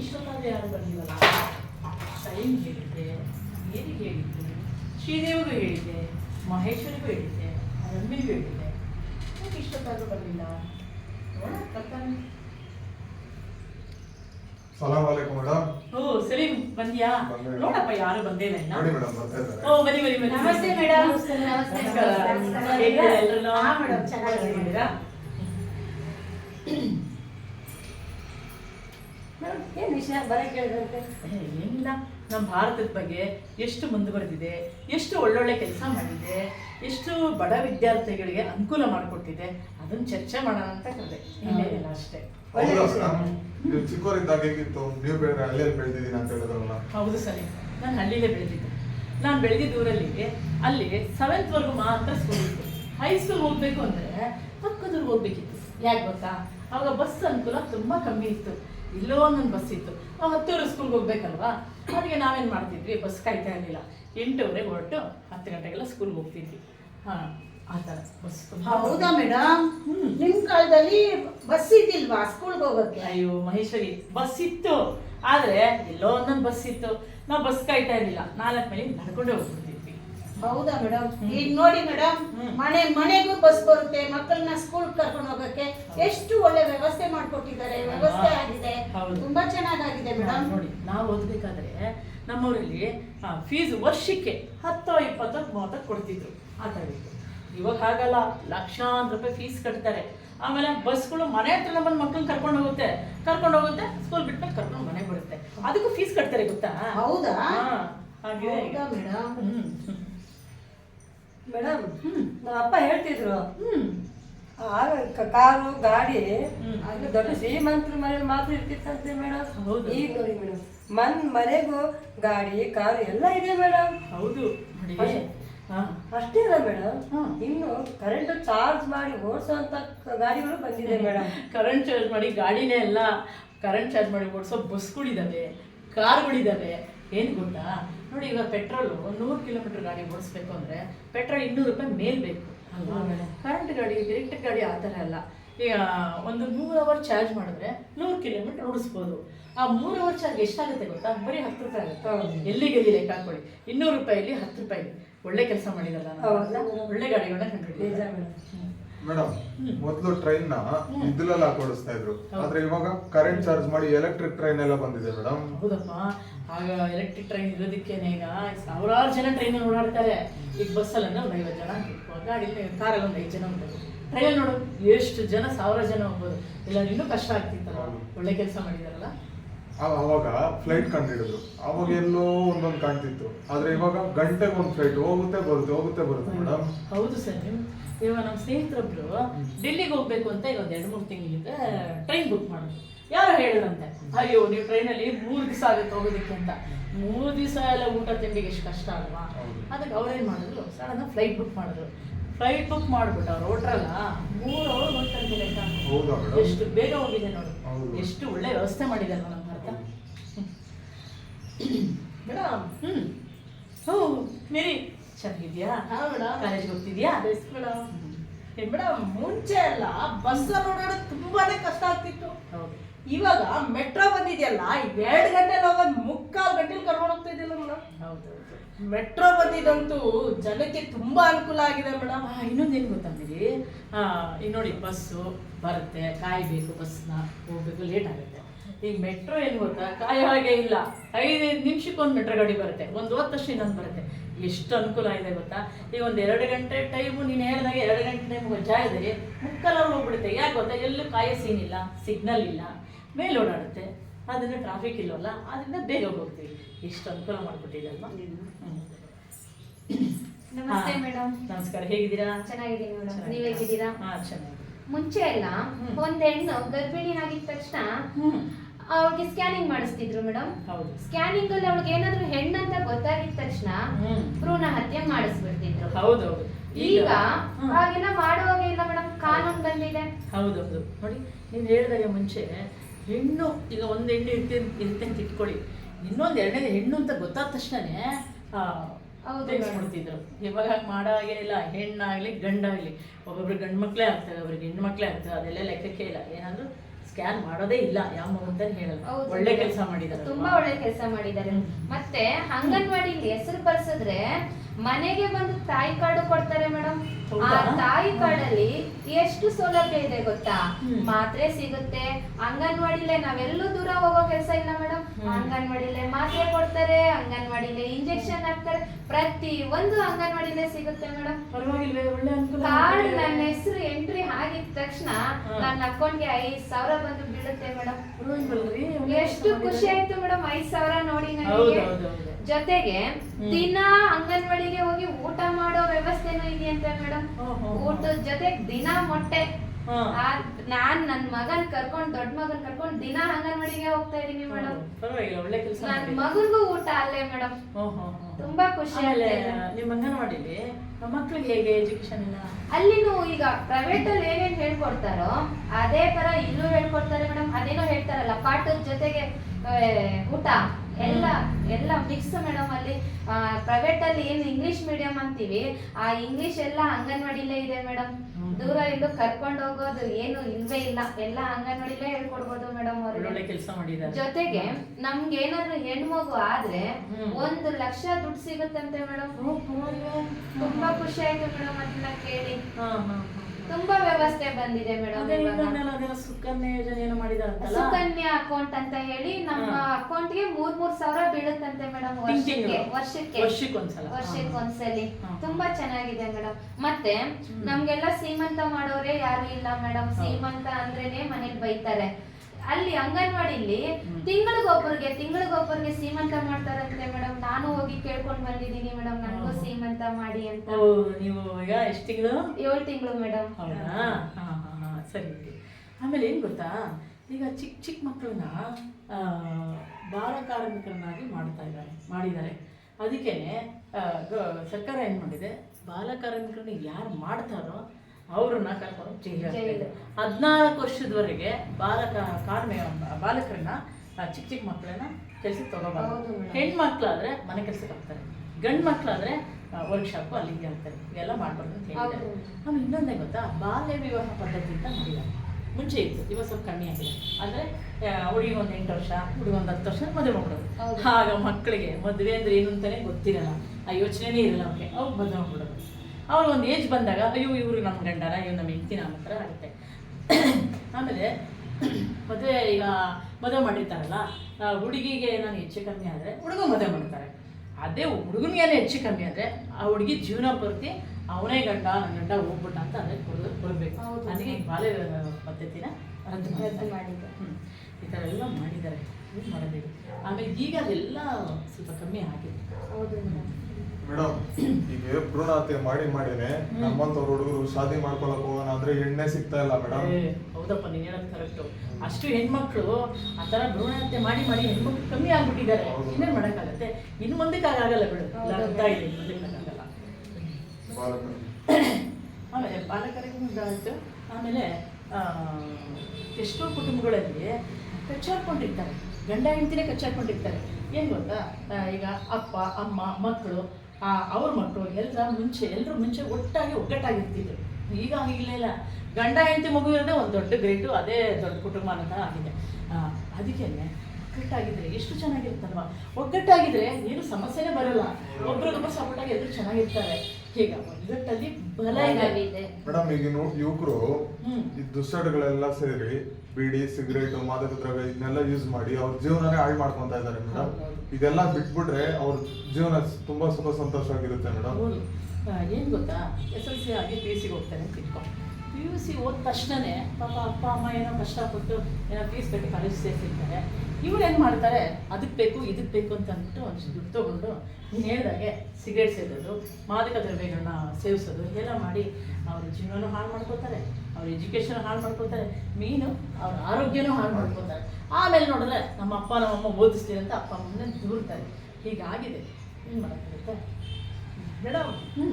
ಇಷ್ಟೊತ್ತಾದ್ರೆ ಯಾರು ಬಂದಿವಲ್ಲ ಸೈನ್ ಹೇಳಿದ್ದೆ ಏನಿಗೆ ಹೇಳಿದ್ದೆ ಶ್ರೀದೇವಿಗೂ ಹೇಳಿದ್ದೆ ಮಹೇಶ್ವರಿಗೂ ಹೇಳಿದ್ದೆ ರಮ್ಮಿಗೂ ಹೇಳಿದ್ದೆ. ಯಾಕೆ ಇಷ್ಟೊತ್ತಾದ್ರೂ ಬರಲಿಲ್ಲ ನೋಡ ಬರ್ತಾನೆ. ಸಲಾಮ್ ಮೇಡಮ್. ಓ ಸಲೀಂ ಬಂದ್ಯಾ? ಬಂದೆ. ನೋಡಪ್ಪ ಯಾರು ಬಂದೇ ಇಲ್ಲ ಇನ್ನ. ನೋಡಿ ಮೇಡಮ್ ಬರ್ತಾ ಇದ್ದಾರೆ. ಓ ಬನ್ನಿ ಬನ್ನಿ ಬನ್ನಿ. ನಮಸ್ತೆ ಮೇಡಮ್. ನಮಸ್ತೆ ನಮಸ್ಕಾರ. ಹೇಗಿದ್ದೀರಾ ಎಲ್ರೂ? ಹಾ ಮೇಡಮ್ ಚೆನ್ನಾಗಿದ್ದೀರಾ ಮೇಡಮ್ ಏನು ವಿಷಯ ಬರ ಕೇಳಿದಂತೆ? ನಮ್ಮ ಭಾರತದ ಬಗ್ಗೆ ಎಷ್ಟು ಮುಂದುವರೆದಿದೆ ಎಷ್ಟು ಒಳ್ಳೊಳ್ಳೆ ಕೆಲಸ ಮಾಡಿದೆ ಎಷ್ಟು ಬಡ ವಿದ್ಯಾರ್ಥಿಗಳಿಗೆ ಅನುಕೂಲ ಮಾಡಿಕೊಟ್ಟಿದೆ ಅದನ್ನು ಚರ್ಚೆ ಮಾಡೋಣ ಅಂತ ಕರೆದೆ. ಇನ್ನೇನಿಲ್ಲ ಅಷ್ಟೇ. ನೀವು ಚಿಕ್ಕವರಿದ್ದಾಗ ಹೇಗಿತ್ತು? ನೀವು ಬೇರೆ ಹಳ್ಳಿಯಲ್ಲಿ ಬೆಳೆದಿದ್ದೀನಿ ಅಂತ ಹೇಳಿದ್ರಲ್ಲ. ಹೌದು ಸರಿ. ನಾನು ಹಳ್ಳಿಲೇ ಬೆಳೆದಿದ್ದೆ. ನಾನು ಬೆಳೆದಿದ್ದ ಊರಲ್ಲಿ ಅಲ್ಲಿ ಸೆವೆಂತ್ವರೆಗೂ ಮಾತ್ರ ಸ್ಕೂಲ್ ಇತ್ತು. ಹೈಸ್ಕೂಲ್ ಹೋಗ್ಬೇಕು ಅಂದ್ರೆ ಪಕ್ಕದೂರ್ಗೆ ಹೋಗ್ಬೇಕಿತ್ತು ಯಾಕೆ ಗೊತ್ತಾ? ಅವಾಗ ಬಸ್ ಅನುಕೂಲ ತುಂಬಾ ಕಮ್ಮಿ ಇತ್ತು. ಇಲ್ಲೋ ಒಂದೊಂದು ಬಸ್ ಇತ್ತು. ನಾವು ಹತ್ತೂರು ಸ್ಕೂಲ್ಗೆ ಹೋಗ್ಬೇಕಲ್ವಾ? ಅದಕ್ಕೆ ನಾವೇನು ಮಾಡ್ತಿದ್ವಿ? ಬಸ್ ಕಾಯ್ತಾ ಇರಲಿಲ್ಲ. ಎಂಟೂವರೆಗೆ ಹೊರಟು ಹತ್ತು ಗಂಟೆಗೆಲ್ಲ ಸ್ಕೂಲ್ಗೆ ಹೋಗ್ತಿದ್ವಿ. ಹಾಂ ಆ ಥರ ಬಸ್ ಹೌದಾ ಮೇಡಮ್ ನಿಮ್ ಕಾಲದಲ್ಲಿ ಬಸ್ ಇದ್ದಿಲ್ವಾ ಸ್ಕೂಲ್ಗೆ ಹೋಗೋಕೆ? ಅಯ್ಯೋ ಮಹೇಶ್ವರಿ ಬಸ್ ಇತ್ತು. ಆದ್ರೆ ಎಲ್ಲೋ ಒಂದೊಂದು ಬಸ್ ಇತ್ತು. ನಾವು ಬಸ್ ಕಾಯ್ತಾ ಇರಲಿಲ್ಲ. ನಾಲ್ಕು ಮೇಲೆ ನಡ್ಕೊಂಡೇ ಹೋಗ್ಬಿಡ್ತಿದ್ವಿ ಹೌದಾ ಮೇಡಮ್ ಈಗ ನೋಡಿ ಮೇಡಮ್. ಮನೆ ಮನೆಗೂ ಬಸ್ ಬರುತ್ತೆ ಮಕ್ಕಳನ್ನ ಸ್ಕೂಲ್ ಕರ್ಕೊಂಡು ಹೋಗಕ್ಕೆ ಎಷ್ಟು ಒಳ್ಳೆ ವ್ಯವಸ್ಥೆ ಮಾಡ್ಕೊಟ್ಟಿದ್ದಾರೆ ವ್ಯವಸ್ಥೆ ಆಗಿದೆ. ತುಂಬಾ ಚೆನ್ನಾಗಾಗಿದೆ ಮೇಡಮ್ ನೋಡಿ ನಾವು ಓದ್ಬೇಕಾದ್ರೆ ನಮ್ಮೂರಲ್ಲಿ ಫೀಸ್ ವರ್ಷಕ್ಕೆ ಹತ್ತೋ ಇಪ್ಪತ್ತೋ ಮೂವತ್ತಕ್ಕೆ ಕೊಡ್ತಿದ್ರು. ಆ ಥರ ಇತ್ತು. ಇವಾಗ ಹಾಗಲ್ಲ ಲಕ್ಷಾಂತರ ರೂಪಾಯಿ ಫೀಸ್ ಕಟ್ತಾರೆ. ಆಮೇಲೆ ಬಸ್ಗಳು ಮನೆ ಹತ್ರ ಬಂದು ಮಕ್ಕಳನ್ನ ಕರ್ಕೊಂಡು ಹೋಗುತ್ತೆ. ಕರ್ಕೊಂಡು ಹೋಗುತ್ತೆ ಸ್ಕೂಲ್ ಬಿಟ್ಮೇಲೆ ಕರ್ಕೊಂಡು ಮನೆಗೆ ಬರುತ್ತೆ. ಅದಕ್ಕೂ ಫೀಸ್ ಕಟ್ತಾರೆ ಗೊತ್ತಾ? ಹೌದಾ? ಹಾ, ಹಾಗಿದೆ ಈಗ. ಹೌದಾ ಮೇಡಮ್ ಮೇಡಮ್. ನಮ್ಮ ಅಪ್ಪ ಹೇಳ್ತಿದ್ರು ಆಗ ಕಾರು ಗಾಡಿ ಅದು ದೊಡ್ಡ ಶ್ರೀಮಂತರ ಮನೇಲಿ ಮಾತ್ರ ಇರ್ತಿತ್ತಂತೆ ಮೇಡಮ್ ಹೌದು. ಈಗ ನೋಡಿ ಮೇಡಮ್ ಮನ್ ಮನೆಗೂ ಗಾಡಿ ಕಾರು ಎಲ್ಲ ಇದೆ ಮೇಡಮ್ ಹೌದು ಅಷ್ಟೇ. ಅಲ್ಲ ಮೇಡಮ್. ಇನ್ನು ಕರೆಂಟ್ ಚಾರ್ಜ್ ಮಾಡಿ ಓಡಿಸುವಂತ ಗಾಡಿಗಳು ಬಂದಿದೆ ಮೇಡಮ್ ಕರೆಂಟ್ ಚಾರ್ಜ್ ಮಾಡಿ ಗಾಡಿನೇ ಅಲ್ಲ ಕರೆಂಟ್ ಚಾರ್ಜ್ ಮಾಡಿ ಓಡಿಸೋ ಬಸ್ಗಳಿದ್ದಾವೆ ಕಾರ್ಗಳಿದ್ದಾವೆ ಏನು ಗೊತ್ತಾ ನೋಡಿ ಈಗ ಪೆಟ್ರೋಲು ನೂರು ಕಿಲೋಮೀಟರ್ ಗಾಡಿ ಓಡಿಸ್ಬೇಕು ಅಂದರೆ ಪೆಟ್ರೋಲ್ ಇನ್ನೂರು ರೂಪಾಯಿ ಮೇಲ್ ಬೇಕು. ಅಲ್ವಾ? ಕರೆಂಟ್ ಗಾಡಿ ಎಲೆಕ್ಟ್ರಿಕ್ ಗಾಡಿ ಆ ಥರ ಅಲ್ಲ. ಈಗ ಒಂದು ಮೂರು ಅವರ್ ಚಾರ್ಜ್ ಮಾಡಿದ್ರೆ ನೂರು ಕಿಲೋಮೀಟರ್ ಓಡಿಸ್ಬೋದು. ಆ ಮೂರು ಅವರ್ ಚಾರ್ಜ್ ಎಷ್ಟಾಗುತ್ತೆ ಗೊತ್ತಾ? ಬರೀ ಹತ್ತು ರೂಪಾಯಿ ಆಗುತ್ತೆ. ಎಲ್ಲಿ ಎಲ್ಲಿಗೆ ಎಲ್ಲಿ ಲೆಕ್ಕ ಹಾಕೊಳ್ಳಿ ಇನ್ನೂರು ರೂಪಾಯಿಲಿ ಹತ್ತು ರೂಪಾಯಿ ಒಳ್ಳೆ ಕೆಲಸ ಮಾಡಿದಲ್ಲ. ಒಳ್ಳೆ ಗಾಡಿಗಳನ್ನ ಕಂಡುಹಿಡಿದ ಮೇಡಮ್ ಮೊದಲು ಟ್ರೈನ್ನ ಹ್ಮ್. ಇದ್ರಲ್ಲ ಓಡಿಸ್ತಾ ಇದ್ರು. ಆದ್ರೆ ಇವಾಗ ಕರೆಂಟ್ ಚಾರ್ಜ್ ಮಾಡಿ ಎಲೆಕ್ಟ್ರಿಕ್ ಟ್ರೈನ್ ಎಲ್ಲ ಬಂದಿದೆ ಮೇಡಮ್. ಹೌದಪ್ಪ. ಆಗ ಎಲೆಕ್ಟ್ರಿಕ್ ಟ್ರೈನ್ ಇರೋದಕ್ಕೇನೆ ಈಗ ಸಾವಿರಾರು ಜನ ಟ್ರೈನ್ ಓಡಾಡ್ತಾರೆ. ಈಗ ಬಸ್ಸಲ್ಲಿ ಒಂದು ಐವತ್ತು ಜನ ಗಾಡಿ ಕಾರಲ್ಲಿ ಒಂದು ಐದು ಜನ ಹೋಗ್ಬೋದು ಟ್ರೈನ್ ನೋಡು ಎಷ್ಟು ಜನ ಸಾವಿರ ಜನ ಹೋಗ್ಬೋದು. ಇಲ್ಲ ಇನ್ನೂ ಕಷ್ಟ ಆಗ್ತಿತ್ತಲ್ಲ. ಒಳ್ಳೆ ಕೆಲಸ ಮಾಡಿದಾರಲ್ಲ. ಅವಾಗ ಫ್ಲೈಟ್ ಕಂಡಿಡಿದ್ರು. ಅವಾಗ ಎಲ್ಲೋ ಒಂದೊಂದು ಕಾಣ್ತಿತ್ತು. ಆದ್ರೆ ಇವಾಗ ಗಂಟೆಗೆ ಒಂದು ಫ್ಲೈಟ್ ಹೋಗುತ್ತೆ ಬರುತ್ತೆ ಹೋಗುತ್ತೆ ಬರುತ್ತೆ ಮೇಡಮ್. ಹೌದು ಸರ್. ಇವಾಗ ನಮ್ಮ ಸ್ನೇಹಿತರೊಬ್ರು ಡೆಲ್ಲಿಗೆ ಹೋಗ್ಬೇಕು ಅಂತ ಈಗ ಒಂದು ಎರಡು ಮೂರು ತಿಂಗಳಿಂದ ಟ್ರೈನ್ ಬುಕ್ ಮಾಡಿದ್ರು ಯಾರು ಹೇಳಿದ್ರಂತೆ ಅಯ್ಯೋ ನೀವು ಟ್ರೈನಲ್ಲಿ ಮೂರು ದಿವಸ ಆಗುತ್ತೆ ಹೋಗೋದಕ್ಕೆ ಅಂತ. ಮೂರು ದಿವಸ ಎಲ್ಲ ಊಟ ತಿಂಡಿಗೆ ಎಷ್ಟು ಕಷ್ಟ ಅಲ್ವಾ? ಅದಕ್ಕೆ ಅವ್ರೇನು ಮಾಡಿದ್ರು ಸಡನ್ ಫ್ಲೈಟ್ ಬುಕ್ ಮಾಡಿದ್ರು. ಫ್ಲೈಟ್ ಬುಕ್ ಮಾಡ್ಬಿಟ್ಟು ಅವ್ರು ಹೊಟ್ರಲ್ಲ ಮೂರು ಅವರ್ ಲೆಕ್ಕ ಮೇಡಮ್ ಎಷ್ಟು ಬೇಗ ಹೋಗಿದೆ ನೋಡು. ಎಷ್ಟು ಒಳ್ಳೆ ವ್ಯವಸ್ಥೆ ಮಾಡಿದೆ ಅಲ್ವಾ ನಮ್ಮ ಭಾರತ? ಮೇಡಮ್ ಹ್ಞೂ ಹ್ಞೂ ಮೇರಿ. ಚೆನ್ನಾಗಿದ್ಯಾ ಕಾಲೇಜ್ಗೆ ಹೋಗ್ತಿದ್ಯಾ? Best madam. ಮೇಡಮ್ ಮುಂಚೆ ಎಲ್ಲ ಬಸ್ಸಲ್ಲಿ ಓಡಾಡೋದು ತುಂಬಾನೇ ಕಷ್ಟ ಆಗ್ತಿತ್ತು. ಹೌದು. ಇವಾಗ ಮೆಟ್ರೋ ಬಂದಿದೆಯಲ್ಲ ಎರಡು ಗಂಟೆಲಿ ಹೋಗೋದು ಮುಕ್ಕಾಲು ಗಂಟೆಲಿ ಕರ್ಕೊಂಡು ಹೋಗ್ತಾ ಇದೆಯಲ್ಲ ಮೇಡಮ್. ಹೌದು ಮೆಟ್ರೋ ಬಂದಿದಂತೂ ಜನಕ್ಕೆ ತುಂಬಾ ಅನುಕೂಲ ಆಗಿದೆ ಮೇಡಮ್. ಇನ್ನೊಂದೇನು ಗೊತ್ತಾ ಮೇರಿ ಆ, ಈಗ ನೋಡಿ ಬಸ್ಸು ಬರುತ್ತೆ ಕಾಯಬೇಕು ಬಸ್ನ ಹೋಗ್ಬೇಕು ಲೇಟ್ ಆಗುತ್ತೆ. ಈಗ ಮೆಟ್ರೋ ಏನು ಗೊತ್ತಾ? ಕಾಯೋ ಹಾಗೆ ಇಲ್ಲ. ಐದೈದು ನಿಮಿಷಕ್ಕೊಂದು ಮೆಟ್ರೋ ಗಾಡಿ ಬರುತ್ತೆ ಒಂದು ತಕ್ಷಣ ಇನ್ನೊಂದು ಬರುತ್ತೆ. ಎಷ್ಟು ಅನುಕೂಲ ಇದೆ ಗೊತ್ತಾ? ಈಗ ಒಂದು ಎರಡು ಗಂಟೆ ಟೈಮು ನೀನು ಹೇಳಿದಾಗ ಎರಡು ಗಂಟೆ ಟೈಮ್ ಜಾಗದಲ್ಲಿ ಮುಕ್ಕಲವ್ರು ಹೋಗ್ಬಿಡುತ್ತೆ. ಯಾಕೆ ಗೊತ್ತಾ? ಎಲ್ಲೂ ಕಾಯೋ ಸೀನ್ ಇಲ್ಲ ಸಿಗ್ನಲ್ ಇಲ್ಲ ಮೇಲೆ ಓಡಾಡುತ್ತೆ. ಅದನ್ನು ಟ್ರಾಫಿಕ್ ಇಲ್ಲವಲ್ಲ ಅದರಿಂದ ಬೇಗ ಹೋಗ್ತೀವಿ. ಎಷ್ಟು ಅನುಕೂಲ ಮಾಡಿಬಿಟ್ಟಿದ್ದಲ್ವ ನಮಸ್ತೆ. ಮೇಡಮ್ ನಮಸ್ಕಾರ. ಹೇಗಿದ್ದೀರಾ? ಚೆನ್ನಾಗಿದ್ದೀನಿ ಮೇಡಮ್. ನೀವ್ ಹೇಗಿದ್ದೀರಾ? ಹಾ ಚೆನ್ನಾಗಿ ಮುಂಚೆ ಎಲ್ಲ ಒಂದು ಹೆಣ್ಣು ಗರ್ಭಿಣಿ ಆಗಿದ ತಕ್ಷಣ ಅವ್ಳಿಗೆ ಸ್ಕ್ಯಾನಿಂಗ್ ಮಾಡಿಸ್ತಿದ್ರು ಮೇಡಮ್ ಹೌದು. ಸ್ಕ್ಯಾನಿಂಗ್ ಅಲ್ಲಿ ಅವಳಿಗೆ ಏನಾದ್ರು ಹೆಣ್ಣಂತ ಗೊತ್ತಾಗಿದ ತಕ್ಷಣ ಭ್ರೂಣ ಹತ್ಯೆ ಮಾಡಿಸ್ಬಿಡ್ತಿದ್ರು. ಹೌದು ಈಗ. ಹಾಗೆಲ್ಲ ಮಾಡುವಾಗ ಇಲ್ಲ ಮೇಡಮ್ ಕಾನೂನು ಬಂದಿದೆ. ಹೌದೌದು ನೋಡಿ ನೀವು ಹೇಳಿದಾಗ ಮುಂಚೆ ಹೆಣ್ಣು ಈಗ ಒಂದು ಹೆಣ್ಣು ಇರ್ತಿ ಇರುತ್ತೆ ಅಂತ ಇಟ್ಕೊಳ್ಳಿ. ಇನ್ನೊಂದು ಎರಡನೇ ಹೆಣ್ಣು ಅಂತ ಗೊತ್ತಾದ ತಕ್ಷಣನೇ ತೆಗೆಸ್ಬಿಡ್ತಿದ್ರು. ಇವಾಗ ಹಾಗೆ ಮಾಡೋ ಹಾಗೆ ಇಲ್ಲ. ಹೆಣ್ಣಾಗಲಿ ಗಂಡಾಗಲಿ. ಒಬ್ಬೊಬ್ರು ಗಂಡು ಮಕ್ಕಳೇ ಆಗ್ತವೆ ಒಬ್ರಿಗೆ ಹೆಣ್ಣು ಮಕ್ಕಳೇ ಆಗ್ತವೆ ಅದೆಲ್ಲ ಲೆಕ್ಕಕ್ಕೆ ಇಲ್ಲ. ಏನಾದರೂ ಸ್ಕ್ಯಾನ್ ಮಾಡೋದೇ ಇಲ್ಲ ಯಾವ ಅಂತ ಹೇಳಲ್ಲ ಒಳ್ಳೆ ಕೆಲಸ ಮಾಡಿದ್ದಾರೆ ತುಂಬಾ ಒಳ್ಳೆ ಕೆಲಸ ಮಾಡಿದ್ದಾರೆ. ಮತ್ತೆ ಅಂಗನವಾಡಿ ಹೆಸರು ಬರ್ಸಿದ್ರೆ ಮನೆಗೆ ಬಂದು ತಾಯಿ ಕಾರ್ಡು ಕೊಡ್ತಾರೆ ಮೇಡಮ್ ಆ? ತಾಯಿ ಕಾರ್ಡಲ್ಲಿ ಎಷ್ಟು ಸೌಲಭ್ಯ ಇದೆ ಗೊತ್ತಾ. ಮಾತ್ರೆ ಸಿಗುತ್ತೆ ಅಂಗನವಾಡಿಲೇ ನಾವೆಲ್ಲೂ ದೂರ ಹೋಗೋ ಕೆಲಸ ಇಲ್ಲ ಮೇಡಮ್. ಅಂಗನವಾಡಿಲೇ ಮಾತ್ರೆ ಕೊಡ್ತಾರೆ ಅಂಗನವಾಡಿಲೆ ಇಂಜೆಕ್ಷನ್ ಹಾಕ್ತಾರೆ. ಪ್ರತಿ ಒಂದು ಅಂಗನವಾಡಿಲೆ ಸಿಗುತ್ತೆ ಮೇಡಮ್ ಕಾರ್ಡ್ ನನ್ನ ಹೆಸರು ಎಂಟ್ರಿ ಆಗಿದ ತಕ್ಷಣ. ನನ್ನ ಅಕೌಂಟ್ಗೆ ಐದ್ ಸಾವಿರ ಬಂದು ಬೀಳುತ್ತೆ ಮೇಡಮ್ ಎಷ್ಟು ಖುಷಿ ಆಯ್ತು ಮೇಡಮ್ ಐದ್ ಸಾವಿರ ನೋಡಿ ನನಗೆ. ಜೊತೆಗೆ. ದಿನ ಅಂಗನವಾಡಿಗೆ ಹೋಗಿ ಊಟ ಮಾಡೋ ವ್ಯವಸ್ಥೆನೂ ಇದೆಯಂತೆ ಮೇಡಮ್. ಊಟದ ಜೊತೆಗೆ ದಿನ ಮೊಟ್ಟೆ. ನಾನ್ ನನ್ ಮಗನ್ ಕರ್ಕೊಂಡ್ ದೊಡ್ಡ ಮಗನ್ ಕರ್ಕೊಂಡ್ ದಿನ ಅಂಗನವಾಡಿಗೆ ಹೋಗ್ತಾ ಇದೀನಿ ಮೇಡಮ್. ಒಳ್ಳೆ ಕೆಲಸ ನನ್ ಮಗನ್ಗೂ ಊಟ ಅಲ್ಲೇ ಮೇಡಮ್ ತುಂಬಾ ಖುಷಿ ನಿಮ್ ಅಂಗನವಾಡಿಲಿ ಮಕ್ಕಳಿಗೆ ಹೇಗೆ ಎಜುಕೇಶನ್ ಅಲ್ಲಿನೂ ಈಗ ಪ್ರೈವೇಟ್ ಅಲ್ಲಿ ಏನೇನ್ ಹೇಳ್ಕೊಡ್ತಾರೋ ಅದೇ ತರ ಇಲ್ಲೂ ಹೇಳ್ಕೊಡ್ತಾರೆ ಮೇಡಮ್ ಅದೇನೋ ಹೇಳ್ತಾರಲ್ಲ ಪಾಠದ ಜೊತೆಗೆ ಊಟ. ಎಲ್ಲ ಎಲ್ಲ ಮಿಕ್ಸ್ ಮೇಡಮ್ ಅಲ್ಲಿ ಪ್ರೈವೇಟ್ ಅಲ್ಲಿ ಏನು ಇಂಗ್ಲಿಷ್ ಮೀಡಿಯಂ ಅಂತೀವಿ ಆ ಇಂಗ್ಲಿಷ್ ಎಲ್ಲ ಅಂಗನವಾಡಿಲೇ ಇದೆ ಮೇಡಮ್ ದೂರ ಇದ್ದು ಕರ್ಕೊಂಡು ಹೋಗೋದು ಏನು ಇಲ್ವೇ ಇಲ್ಲ. ಎಲ್ಲ ಅಂಗನವಾಡಿಲೇ ಹೇಳ್ಕೊಡ್ಬೋದು ಮೇಡಮ್ ಅವರು ಅವ್ರಿಗೆ ಕೆಲಸ ಮಾಡಿದ್ದಾರೆ. ಜೊತೆಗೆ ನಮ್ಗೆ ಏನಾದ್ರು ಹೆಣ್ಮಗು ಆದ್ರೆ ಒಂದು ಲಕ್ಷ ದುಡ್ಡು ಸಿಗುತ್ತಂತೆ ಮೇಡಮ್ ತುಂಬಾ ಖುಷಿ ಆಯ್ತು ಮೇಡಮ್ ಅದನ್ನ ಕೇಳಿ. ತುಂಬಾ ವ್ಯವಸ್ಥೆ ಬಂದಿದೆ ಮೇಡಮ್ ಸುಕನ್ಯಾ ಯೋಜನೆ ಏನೋ ಮಾಡಿದಾರಂತಲ್ಲ? ಸುಕನ್ಯಾ ಅಕೌಂಟ್ ಅಂತ ಹೇಳಿ ನಮ್ಮ ಅಕೌಂಟ್ಗೆ ಮೂರ್ ಮೂರ್ ಸಾವಿರ ಬೀಳುತ್ತಂತೆ ಮೇಡಮ್ ವರ್ಷಕ್ಕೆ. ವರ್ಷಕ್ಕೆ. ವರ್ಷಕ್ಕೆ. ಒಂದ್ಸಲಿ. ತುಂಬಾ ಚೆನ್ನಾಗಿದೆ ಮೇಡಮ್. ಮತ್ತೆ ನಮ್ಗೆಲ್ಲ ಸೀಮಂತ ಮಾಡೋರೆ ಯಾರು ಇಲ್ಲ ಮೇಡಮ್. ಸೀಮಂತ ಅಂದ್ರೇನೆ ಮನೇಲಿ ಬೈತಾರೆ. ಅಲ್ಲಿ ಅಂಗನವಾಡಿಲಿ ತಿಂಗಳಗೊಬ್ಬರಿಗೆ ತಿಂಗಳಿಗೊಬ್ಬರಿಗೆ ಸೀಮಂತ ಮಾಡ್ತಾರಂತೆ ಮೇಡಮ್. ನಾನು ಹೋಗಿ ಕೇಳ್ಕೊಂಡು ಬಂದಿದ್ದೀನಿ ಮೇಡಮ್. ನನಗೂ ಸೀಮಂತ ಮಾಡಿ ಅಂತ. ನೀವು ಈಗ ಎಷ್ಟು ತಿಂಗಳು? ಏಳು ತಿಂಗಳು ಮೇಡಮ್. ಹೌದಾ? ಸರಿ ಆಮೇಲೆ ಏನು ಗೊತ್ತಾ? ಈಗ ಚಿಕ್ಕ ಚಿಕ್ಕ ಮಕ್ಕಳನ್ನ ಬಾಲ ಕಾರ್ಮಿಕರನ್ನಾಗಿ ಮಾಡ್ತಾ ಇದ್ದಾರೆ ಮಾಡಿದ್ದಾರೆ. ಅದಕ್ಕೆ ಸರ್ಕಾರ ಏನು ಮಾಡಿದೆ? ಬಾಲ ಕಾರ್ಮಿಕರನ್ನ ಯಾರು ಮಾಡ್ತಾರೋ ಅವ್ರನ್ನ ಕರ್ಕೊಂಡು ಇದೆ. ಹದಿನಾಲ್ಕು ವರ್ಷದವರೆಗೆ ಬಾಲಕ ಕಾರ್ಮಿ ಬಾಲಕರನ್ನ ಚಿಕ್ಕ ಚಿಕ್ಕ ಮಕ್ಕಳನ್ನ ಕೆಲ್ಸಕ್ಕೆ ತಗೋಬಾರ್ದು. ಹೆಣ್ಮಕ್ಳಾದ್ರೆ ಮನೆ ಕೆಲ್ಸಕ್ಕೆ ಹಾಕ್ತಾರೆ ಗಂಡು ಮಕ್ಕಳಾದ್ರೆ ವರ್ಕ್ಶಾಪು ಅಲ್ಲಿಗೆ ಹಾಕ್ತಾರೆ ಇವೆಲ್ಲ ಮಾಡ್ಬಾರ್ದು ಅಂತ ಹೇಳಿದ್ದಾರೆ. ಆಮೇಲೆ ಇನ್ನೊಂದೇ ಗೊತ್ತಾ? ಬಾಲ್ಯ ವಿವಾಹ ಪದ್ಧತಿ ಅಂತ ಮಾಡಿಲ್ಲ ಮುಂಚೆ ಇತ್ತು ಇವಾಗ ಸ್ವಲ್ಪ ಕಮ್ಮಿ ಆಗಿದೆ. ಅಂದರೆ ಹುಡುಗಿ ಒಂದು ಎಂಟು ವರ್ಷ ಹುಡುಗ ಒಂದು ಹತ್ತು ವರ್ಷ ಮದುವೆ ಮಾಡೋದು. ಆಗ ಮಕ್ಕಳಿಗೆ ಮದುವೆ ಅಂದ್ರೆ ಏನು ಅಂತಾನೆ ಗೊತ್ತಿರಲ್ಲ. ಆ ಯೋಚನೆನೇ ಇರಲ್ಲ ಅವ್ರಿಗೆ. ಅವ್ರು ಮದುವೆ ಮಾಡ್ಬಿಡೋದು. ಅವ್ರು ಒಂದು ಏಜ್ ಬಂದಾಗ ಅಯ್ಯೋ ಇವರು ನಮ್ಮ ಗಂಡನ ಇವ್ರು ನಮ್ಮ ಹೆಂಡ್ತಿನ ಅನ್ನೋ ಥರ ಆಗುತ್ತೆ. ಆಮೇಲೆ ಮದುವೆ ಈಗ ಮದುವೆ ಮಾಡಿರ್ತಾರಲ್ಲ ಹುಡುಗಿಗೆ ನಾನು ಹೆಚ್ಚು ಕಮ್ಮಿ ಆದರೆ ಹುಡುಗ ಮದುವೆ ಮಾಡ್ತಾರೆ. ಅದೇ ಹುಡುಗನಿಗೇನೆ ಹೆಚ್ಚು ಕಮ್ಮಿ ಆದರೆ ಆ ಹುಡುಗಿ ಜೀವನ ಪೂರ್ತಿ ಅವನೇ ಗಂಡ ನನ್ನ ಗಂಡ ಹೋಗ್ಬಿಟ್ಟ ಅಂತ ಅದೇ ಕೊಡೋದು ಕೊಡಬೇಕು. ನನಗೆ ಬಾಲ್ಯ ಪದ್ಧತಿನ ರದ್ದು ಮಾಡಿದ್ದು. ಈ ಥರ ಎಲ್ಲ ಮಾಡಿದ್ದಾರೆ. ಮಾಡಬೇಕು ಆಮೇಲೆ ಈಗ ಅದೆಲ್ಲ ಸ್ವಲ್ಪ ಕಮ್ಮಿ ಆಗಿದೆ. ಹೌದು. ಮೇಡಮ್ ಈಗ ಭ್ರೂಣ ಹತ್ಯೆ ಮಾಡಿ ಮಾಡಿನೇ ನಮ್ಮಂತವ್ರ ಹುಡುಗರು ಶಾದಿ ಮಾಡ್ಕೊಳಕ್ ಹೋಗೋಣ ಅಂದ್ರೆ ಎಣ್ಣೆ ಸಿಗ್ತಾ ಇಲ್ಲ ಮೇಡಮ್. ಹೌದಪ್ಪ ನೀನು ಹೇಳೋದು ಕರೆಕ್ಟು ಅಷ್ಟು ಹೆಣ್ಮಕ್ಳು ಆ ಥರ ಭ್ರೂಣ ಹತ್ಯೆ ಮಾಡಿ ಮಾಡಿ ಹೆಣ್ಮಕ್ಳು ಕಮ್ಮಿ ಆಗ್ಬಿಟ್ಟಿದ್ದಾರೆ. ಇನ್ನೇನ್ ಮಾಡಕ್ಕಾಗತ್ತೆ? ಇನ್ ಇನ್ನು ಮುಂದಕ್ಕೆ ಆಗಲ್ಲ ಬಿಡು. ಅರ್ಥ ಇದೆ ಇನ್ನು ಮುಂದಕ್ಕೆ ಆಗಲ್ಲ. ಆಮೇಲೆ ಬಾಲಕರಿಗೆ ಮುಂದಾಯಿತು ಆಮೇಲೆ ಎಷ್ಟೋ ಕುಟುಂಬಗಳಲ್ಲಿ ಕಚ್ಚಾಡ್ಕೊಂಡಿರ್ತಾರೆ. ಗಂಡ ಹೆಂಡತಿನೇ ಕಚ್ಚಾಡ್ಕೊಂಡಿರ್ತಾರೆ. ಏನು ಗೊತ್ತಾ? ಈಗ ಅಪ್ಪ ಅಮ್ಮ ಮಕ್ಕಳು ಅವ್ರ ಮಕ್ಕಳು ಎಲ್ಲ ಮುಂಚೆ ಎಲ್ಲರೂ ಮುಂಚೆ ಒಟ್ಟಾಗಿ ಒಗ್ಗಟ್ಟಾಗಿರ್ತಿದ್ರು. ಈಗ ಇಲ್ಲ ಗಂಡ ಹೆಂಡತಿ ಮಗು ಇರೋದೇ ಒಂದು ದೊಡ್ಡ ಗ್ರೇಟು ಅದೇ ದೊಡ್ಡ ಕುಟುಂಬ ಅಂತ ಥರ ಆಗಿದೆ. ಅದಕ್ಕೆ ಒಗ್ಗಟ್ಟಾಗಿದ್ರೆ ಎಷ್ಟು ಚೆನ್ನಾಗಿರುತ್ತಲ್ವ? ಒಗ್ಗಟ್ಟಾಗಿದ್ರೆ ಏನು ಸಮಸ್ಯೆನೇ ಬರಲ್ಲ. ಒಬ್ರಿಗೊಬ್ಬರು ಸಪೋರ್ಟ್ ಆಗಿ ಎಲ್ಲರೂ ಚೆನ್ನಾಗಿರ್ತಾರೆ. ಈಗ ಒಗ್ಗಟ್ಟಲ್ಲಿ ಬಲ ಇದೆ. ಇದೆ. ಮೇಡಮ್ ಈಗ ಯುವಕರು ದುಶ್ಚಟಗಳೆಲ್ಲ ಸೇರಿ ಬೀಡಿ ಸಿಗರೇಟ್ ಮಾದಕ ದ್ರವ್ಯ ಇದನ್ನೆಲ್ಲ ಯೂಸ್ ಮಾಡಿ ಅವ್ರ ಜೀವನನೇ ಹಾಳು ಮಾಡ್ಕೊತಾ ಇದ್ದಾರೆ ಮೇಡಮ್ ಇದೆಲ್ಲ ಬಿಟ್ಬಿಟ್ರೆ ಅವ್ರ ಜೀವನ ತುಂಬಾ ಸುಖ ಸಂತೋಷವಾಗಿರುತ್ತೆ ಮೇಡಮ್ ಏನ್ ಗೊತ್ತಾ? ಎಸ್ ಎಲ್ ಸಿ ಆಗಿ ಪಿ ಸಿ ಸಿಗೆ ಹೋಗ್ತಾನೆ ಇಟ್ಕೊ ಪಿ ಯು ಸಿ ಹೋದ ತಕ್ಷಣನೇ ಪಾಪ ಅಪ್ಪ, ಅಮ್ಮ ಏನೋ ಕಷ್ಟಪಟ್ಟು ಏನೋ ಫೀಸ್ ಕಟ್ಟಿ ಕಾಲೇಜ್ ಸೇರಿಸಿರ್ತಾರೆ ಇವ್ರು ಏನು ಮಾಡ್ತಾರೆ? ಅದಕ್ಕೆ ಬೇಕು ಇದಕ್ಕೆ ಬೇಕು ಅಂತ ಅಂದ್ಬಿಟ್ಟು ಒಂದಿಷ್ಟು ದುಡ್ಡು ತೊಗೊಂಡು ನೀನು ಹೇಳಿದಾಗೆ ಸಿಗರೇಟ್ ಸೇದೋದು, ಮಾದಕ ದ್ರವ್ಯಗಳನ್ನ ಸೇವಿಸೋದು, ಎಲ್ಲ ಮಾಡಿ ಅವ್ರ ಜೀವನನೂ ಹಾಳು ಮಾಡ್ಕೋತಾರೆ ಅವ್ರ ಎಜುಕೇಷನ್ ಹಾಳು ಮಾಡ್ಕೋತಾರೆ ಮೀನು ಅವ್ರ ಆರೋಗ್ಯನೂ ಹಾಳು ಮಾಡ್ಕೋತಾರೆ ಆಮೇಲೆ ನೋಡಿದ್ರೆ ನಮ್ಮ ಅಪ್ಪ ನಮ್ಮಮ್ಮ ಓದಿಸ್ತೀನಿ ಅಂತ ಅಪ್ಪ ಅಮ್ಮನ ದೂರ್ತಾರೆ. ಹೀಗಾಗಿದೆ. ಏನು ಮಾಡೋಕ್ಕಾಗುತ್ತೆ ಬೇಡ ಹ್ಞೂ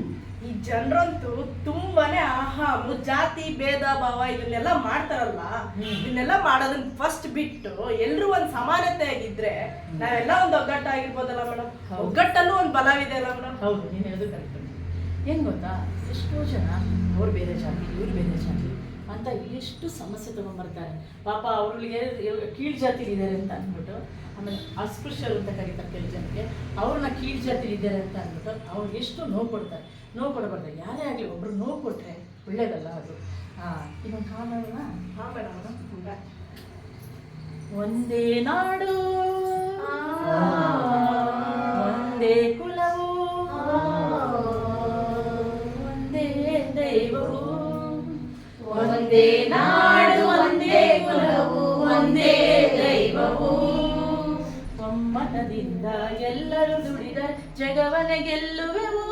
ಈ ಜನರಂತೂ ತುಂಬಾನೇ ಆಹಾ ಜಾತಿ ಭೇದ ಭಾವ ಇದನ್ನೆಲ್ಲ ಮಾಡ್ತಾರಲ್ಲ. ಇದನ್ನೆಲ್ಲ ಮಾಡೋದನ್ನ ಫಸ್ಟ್ ಬಿಟ್ಟು ಎಲ್ರು ಒಂದ್ ಸಮಾನತೆ ಆಗಿದ್ರೆ ನಾವೆಲ್ಲ ಒಂದ್ ಒಗ್ಗಟ್ಟಾಗಿರ್ಬೋದಲ್ಲ ಮೇಡಮ್ ಹೌದು. ಒಗ್ಗಟ್ಟಲ್ಲೂ ಒಂದ್ ಬಲವಿದೆ ಅಲ್ಲ ಮೇಡಮ್ ಹೌದು ನೀನು ಹೇಳೋದು ಕರೆಕ್ಟ್ ಹೆಂಗ್ ಗೊತ್ತಾ? ಎಷ್ಟೋ ಜನ ಅವ್ರು ಬೇರೆ ಜಾತಿ ಇವ್ರು ಬೇರೆ ಜಾತಿ. ಅಂತ ಎಷ್ಟು ಸಮಸ್ಯೆ ತಗೊಂಡ್ಬರ್ತಾರೆ. ಪಾಪ ಅವ್ರಿಗೆ ಕೀಳ್ ಜಾತಿಲಿದ್ದಾರೆ ಅಂತ ಅಂದ್ಬಿಟ್ಟು ಆಮೇಲೆ ಅಸ್ಪೃಶ್ಯರು ಅಂತ ಕರೀತಾರೆ ಕೆಲವು ಜನಕ್ಕೆ ಅವ್ರನ್ನ ಕೀಳ್ ಜಾತಿಲಿದ್ದಾರೆ ಅಂತ ಅಂದ್ಬಿಟ್ಟು ಅವ್ರು ಎಷ್ಟು ನೋವು ಕೊಡ್ತಾರೆ. ನೋವು ಕೊಡಬಾರ್ದು ಯಾರೇ ಆಗಲಿ ಒಬ್ರು ನೋವು ಕೊಟ್ಟರೆ ಒಳ್ಳೇದಲ್ಲ ಅದು. ಹಾಂ ಇನ್ನೊಂದು ಹಾಡೋಣ ಹಾ ಮೇಡಮ್ ಒಂದೇ ನಾಡು. ಒಂದೇ ಒಂದೇ ನಾಡು ಒಂದೇ ಕುಲವು ಒಂದೇ ದೈವವು. ಒಮ್ಮತದಿಂದ ಎಲ್ಲರೂ ದುಡಿದ ಜಗವನ ಗೆಲ್ಲುವೆವು.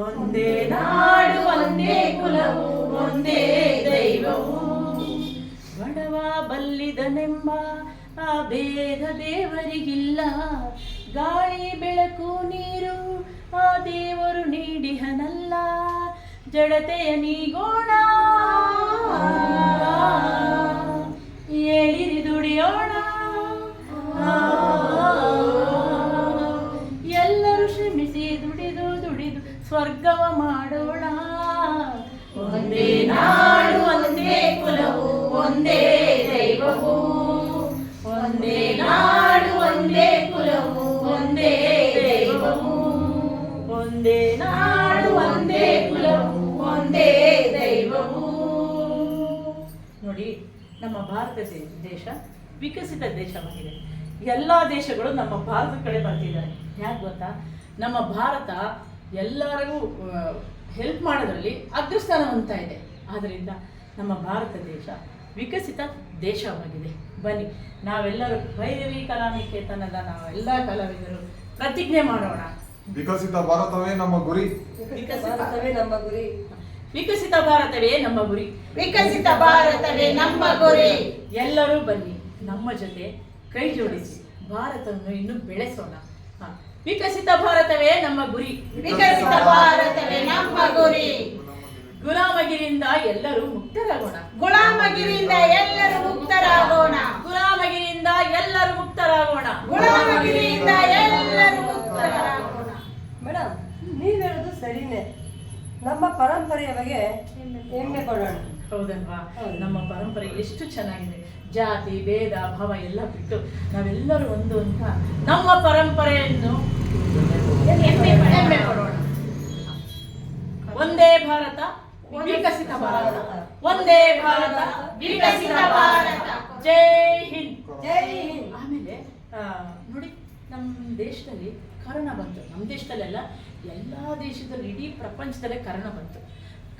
ಒಂದೇ ನಾಡು ಒಂದೇ ಕುಲವು ಒಂದೇ ದೈವವು. ಬಡವ ಬಲ್ಲಿದನೆಂಬ ಆ ಭೇದ ದೇವರಿಗಿಲ್ಲ. ಗಾಳಿ, ಬೆಳಕು, ನೀರು ಆ ದೇವರು ನೀಡಿಹನಲ್ಲ. ಜಡತೆಯ ನೀಗೋಣ ಏಳಿರಿ ದುಡಿಯೋಣ. ಎಲ್ಲರೂ ಶ್ರಮಿಸಿ ದುಡಿದು ದುಡಿದು ಸ್ವರ್ಗವ ಮಾಡೋಣ. ಒಂದೇ ನಾಡು, ಒಂದೇ ಕುಲವು, ಒಂದೇ ದೈವವು. ಒಂದೇ ನಾಡು, ಒಂದೇ ಕುಲವು, ಒಂದೇ ದೈವವು. ಒಂದೇ ನಾಡು, ಒಂದೇ ಕುಲವು, ಒಂದೇ ನಮ್ಮ ಭಾರತ ದೇಶ ವಿಕಸಿತ ದೇಶವಾಗಿದೆ. ಎಲ್ಲ ದೇಶಗಳು ನಮ್ಮ ಭಾರತ ಕಡೆ ಬರ್ತಿದ್ದಾರೆ. ಯಾಕೆ ಗೊತ್ತಾ? ನಮ್ಮ ಭಾರತ ಎಲ್ಲರಿಗೂ ಹೆಲ್ಪ್ ಮಾಡೋದ್ರಲ್ಲಿ ಅಗ್ರಸ್ಥಾನ ಹೊಂದ್ತಾ ಇದೆ. ಆದ್ದರಿಂದ ನಮ್ಮ ಭಾರತ ದೇಶ ವಿಕಸಿತ ದೇಶವಾಗಿದೆ. ಬನ್ನಿ ನಾವೆಲ್ಲರೂ ಭೈರವಿ ಕಲಾನಿಕೇತನದ ನಾವೆಲ್ಲ ಕಲಾವಿದರು ಪ್ರತಿಜ್ಞೆ ಮಾಡೋಣ. ವಿಕಸಿತ ಭಾರತವೇ ನಮ್ಮ ಗುರಿ. ಭಾರತವೇ ನಮ್ಮ ಗುರಿ. ವಿಕಸಿತ ಭಾರತವೇ ನಮ್ಮ ಗುರಿ. ವಿಕಸಿತ ಭಾರತವೇ ನಮ್ಮ ಗುರಿ. ಎಲ್ಲರೂ ಬನ್ನಿ ನಮ್ಮ ಜೊತೆ ಕೈ ಜೋಡಿಸಿ ಭಾರತವನ್ನು ಇನ್ನು ಬೆಳೆಸೋಣ. ಹ. ವಿಕಸಿತ ಭಾರತವೇ ನಮ್ಮ ಗುರಿ. ವಿಕಸಿತ ಭಾರತವೇ ನಮ್ಮ ಗುರಿ. ಗುಲಾಮಗಿರಿಯಿಂದ ಎಲ್ಲರೂ ಮುಕ್ತರಾಗೋಣ. ಗುಲಾಮಗಿರಿಯಿಂದ ಎಲ್ಲರೂ ಮುಕ್ತರಾಗೋಣ. ಗುಲಾಮಗಿರಿಯಿಂದ ಎಲ್ಲರೂ ಮುಕ್ತರಾಗೋಣ. ಗುಲಾಮಗಿರಿಯಿಂದ ಎಲ್ಲರೂ ಮುಕ್ತರಾಗೋಣ. ಮೇಡಮ್ ನೀವ್ ಹೇಳೋದು ಸರಿನೇ. ನಮ್ಮ ಪರಂಪರೆಯ ಬಗ್ಗೆ ಹೆಮ್ಮೆ ಕೊಡೋಣ ಹೌದಲ್ವಾ ನಮ್ಮ ಪರಂಪರೆ ಎಷ್ಟು ಚೆನ್ನಾಗಿದೆ. ಜಾತಿ ಭೇದ ಭಾವ ಎಲ್ಲ ಬಿಟ್ಟು ನಾವೆಲ್ಲರೂ ಒಂದು ಅಂತ ನಮ್ಮ ಪರಂಪರೆಯನ್ನು ಹೆಮ್ಮೆ ಹೆಮ್ಮೆ ಪಡೋಣ. ಒಂದೇ ಭಾರತ ವಿಕಸಿತ ಭಾರತ. ಒಂದೇ ಭಾರತ ವಿಕಸಿತ ಭಾರತ ಜೈ ಹಿಂದ್ ಜೈ ಹಿಂದ್ ಆಮೇಲೆ ಆ, ನೋಡಿ ನಮ್ಮ ದೇಶದಲ್ಲಿ ಕರೋನಾ ಬಂತು. ನಮ್ಮ ದೇಶದಲ್ಲೆಲ್ಲ ಎಲ್ಲ ದೇಶದಲ್ಲಿ ಇಡೀ ಪ್ರಪಂಚದಲ್ಲೇ ಕರೋನಾ ಬಂತು.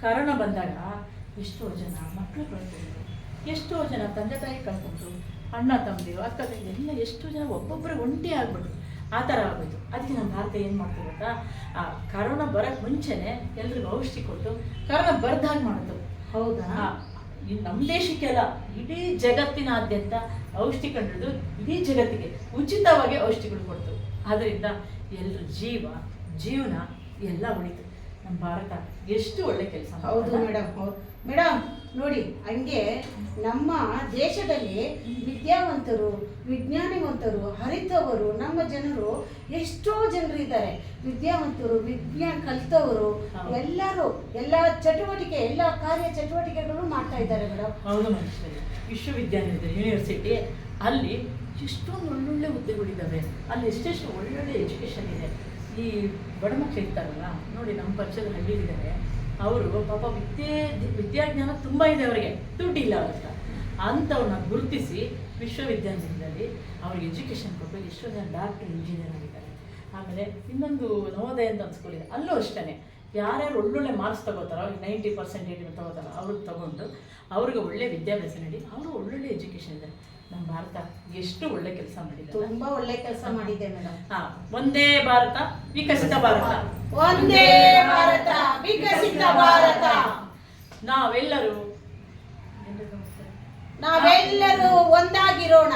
ಕರೋನಾ ಬಂದಾಗ ಎಷ್ಟೋ ಜನ ಮಕ್ಕಳು ಕಳ್ಕೊಂಡ್ರು. ಎಷ್ಟೋ ಜನ ತಂದೆ ತಾಯಿ ಕಳ್ಕೊಂಡ್ರು. ಅಣ್ಣ ತಮ್ಮದಿರು ಅಕ್ಕ ತಂಗಿ ಎಲ್ಲ ಎಷ್ಟೋ ಜನ ಒಬ್ಬೊಬ್ಬರು ಒಂಟಿ ಆಗ್ಬಿಟ್ರು. ಆ ಥರ ಆಗೋಯ್ತು ಅದಕ್ಕೆ ನಮ್ಮ ಭಾರತ ಏನು ಮಾಡ್ತೀವಿ ಗೊತ್ತಾ? ಆ ಕರೋನಾ ಬರೋಕ್ಕೆ ಮುಂಚೆನೆ ಎಲ್ರಿಗೂ ಔಷಧಿ ಕೊಟ್ಟು ಕರೋನಾ ಬರ್ದಾಗ ಮಾಡಿತು. ಹೌದಾ? ನಮ್ಮ ದೇಶಕ್ಕೆಲ್ಲ ಇಡೀ ಜಗತ್ತಿನಾದ್ಯಂತ ಔಷಧಿ ಕಂಡಿದ್ದು ಇಡೀ ಜಗತ್ತಿಗೆ ಉಚಿತವಾಗಿ ಔಷಧಿಗಳು ಕೊಡ್ತು. ಅದರಿಂದ ಎಲ್ಲರ ಜೀವ ಜೀವನ ಎಲ್ಲ ಉಳಿತು. ನಮ್ಮ ಭಾರತ ಎಷ್ಟು ಒಳ್ಳೆ ಕೆಲಸ ಹೌದು ಮೇಡಮ್ ಹೌದು. ಮೇಡಮ್ ನೋಡಿ ಹಂಗೆ ನಮ್ಮ ದೇಶದಲ್ಲಿ ವಿದ್ಯಾವಂತರು ವಿಜ್ಞಾನಿವಂತರು ಹರಿತವರು ನಮ್ಮ ಜನರು ಎಷ್ಟೋ ಜನರು ಇದ್ದಾರೆ. ವಿದ್ಯಾವಂತರು ವಿಜ್ಞಾನ ಕಲಿತವರು ಎಲ್ಲರೂ ಎಲ್ಲ ಚಟುವಟಿಕೆ ಎಲ್ಲ ಕಾರ್ಯ ಚಟುವಟಿಕೆಗಳು ಮಾಡ್ತಾ ಇದ್ದಾರೆ ಮೇಡಮ್ ಹೌದು ಮನುಷ್ಯರು ವಿಶ್ವವಿದ್ಯಾನಿಲಯದ ಯೂನಿವರ್ಸಿಟಿ ಅಲ್ಲಿ ಎಷ್ಟೊಂದು ಒಳ್ಳೊಳ್ಳೆ ಹುದ್ದೆಗಳಿದ್ದಾವೆ. ಅಲ್ಲಿ ಎಷ್ಟೆಷ್ಟು ಒಳ್ಳೊಳ್ಳೆ ಎಜುಕೇಷನ್ ಇದೆ. ಈ ಬಡ ಮಕ್ಕಳು ಇರ್ತಾರಲ್ಲ, ನೋಡಿ ನಮ್ಮ ಪರಿಚಯದ ಹಳ್ಳಿಲಿದ್ದಾರೆ, ಅವರು ಪಾಪ ವಿದ್ಯೆ, ವಿದ್ಯಾಜ್ಞಾನ ತುಂಬ ಇದೆ ಅವರಿಗೆ. ದುಡ್ಡಿಲ್ಲ ಅವ್ರ ಹತ್ರ. ಅಂಥವ್ರನ್ನ ಗುರುತಿಸಿ ವಿಶ್ವವಿದ್ಯಾನಿಲಯದಲ್ಲಿ ಅವ್ರಿಗೆ ಎಜುಕೇಷನ್ ಕೊಟ್ಟು ಎಷ್ಟೋ ಜನ ಡಾಕ್ಟರ್ ಇಂಜಿನಿಯರ್ ಆಗಿದ್ದಾರೆ. ಆಮೇಲೆ ಇನ್ನೊಂದು ನವೋದಯ ಅಂತ ಒಂದು ಅಲ್ಲೂ ಅಷ್ಟೇ ಯಾರ್ಯಾರು ಒಳ್ಳೊಳ್ಳೆ ಮಾರ್ಕ್ಸ್ ತಗೋತಾರೋ ನೈಂಟಿ ಪರ್ಸೆಂಟೇಜ್ ತಗೋತಾರೋ ಅವ್ರಿಗೆ ತಗೊಂಡು ಅವ್ರಿಗೆ ಒಳ್ಳೆ ವಿದ್ಯಾಭ್ಯಾಸ ನೀಡಿ ಅವರು ಒಳ್ಳೊಳ್ಳೆ ಎಜುಕೇಷನ್ ಇದೆ. ನಮ್ಮ ಭಾರತ ಎಷ್ಟು ಒಳ್ಳೆ ಕೆಲಸ ಮಾಡಿದೆ ತುಂಬಾ ಒಳ್ಳೆ ಕೆಲಸ ಮಾಡಿದೆ ಮೇಡಮ್. ಹಾ ಒಂದೇ ಭಾರತ ವಿಕಸಿತ ಭಾರತ. ಒಂದೇ ಭಾರತ ವಿಕಸಿತ ಭಾರತ. ನಾವೆಲ್ಲರೂ ನಾವೆಲ್ಲರೂ ಒಂದಾಗಿರೋಣ.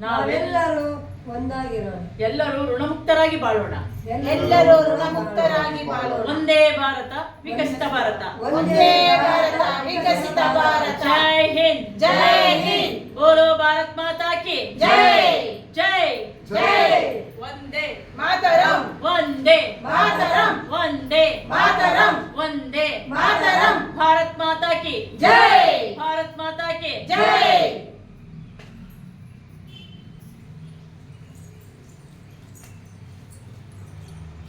ನಾವೆಲ್ಲರೂ ಒಂದಾಗಿರೋಣ. ಎಲ್ಲರೂ ಋಣಮುಕ್ತರಾಗಿ ಬಾಳೋಣ. ಎಲ್ಲರೂ ಋಣಮುಕ್ತರಾಗಿ ಬಾಳೋಣ ಒಂದೇ ಭಾರತ ವಿಕಸಿತ ಭಾರತ. ಒಂದೇ ಭಾರತ ವಿಕಸಿತ ಭಾರತ. ಜೈ ಹಿಂದ್. ಜೈ ಹಿಂದ್. ಬೋಲೋ ಭಾರತ್ ಮಾತಾ ಕಿ. ಜೈ. ಜೈ. ಜೈ. ಒಂದೇ. ಮಾತರಂ. ವಂದೇ ಮಾತರಂ. ಒಂದೇ. ಮಾತರಂ. ಒಂದೇ. ಮಾತರಂ. ಭಾರತ್ ಮಾತಾ ಕಿ. ಜೈ. ಭಾರತ್